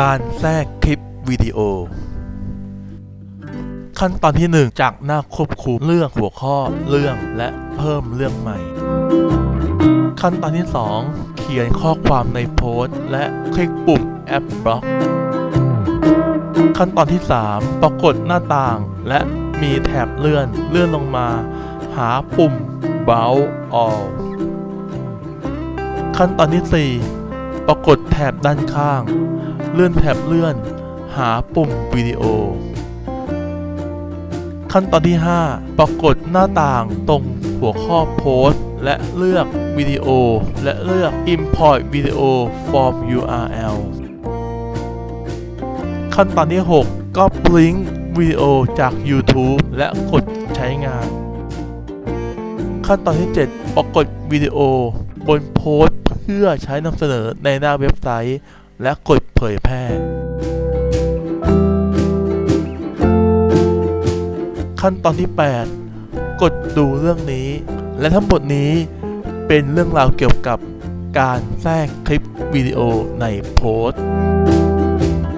การแทรกคลิปวิดีโอ ขั้นตอนที่ 1 จากหน้าควบคุมเลือกหัวข้อเรื่องและเพิ่มเรื่องใหม่ ขั้นตอนที่ 2 เขียนข้อความในโพสต์ และคลิกปุ่มแอปบล็อก ขั้นตอนที่ 3 ปรากฏหน้าต่างและมีแถบเลื่อนเลื่อนลงมา หาปุ่ม Browse All ขั้นตอนที่ 4 ปรากฏแถบด้านข้าง เลื่อนแถบเลื่อน หาปุ่มวิดีโอ ขั้นตอนที่ 5 ปรากฏหน้าต่างตรงหัวข้อโพสต์ และเลือกวิดีโอ และเลือก Import Video from URL ขั้นตอนที่ 6 ก็ปลิงก์วิดีโอจาก YouTube และกดใช้งาน ขั้นตอนที่ 7 ปรากฏวิดีโอบนโพสต์เพื่อใช้นำเสนอในหน้าเว็บไซต์ และกดเผยแพร่ ขั้นตอนที่ 8 กดดูเรื่องนี้ และทั้งหมดนี้เป็นเรื่องราวเกี่ยวกับการแทรกคลิปวิดีโอในโพสต์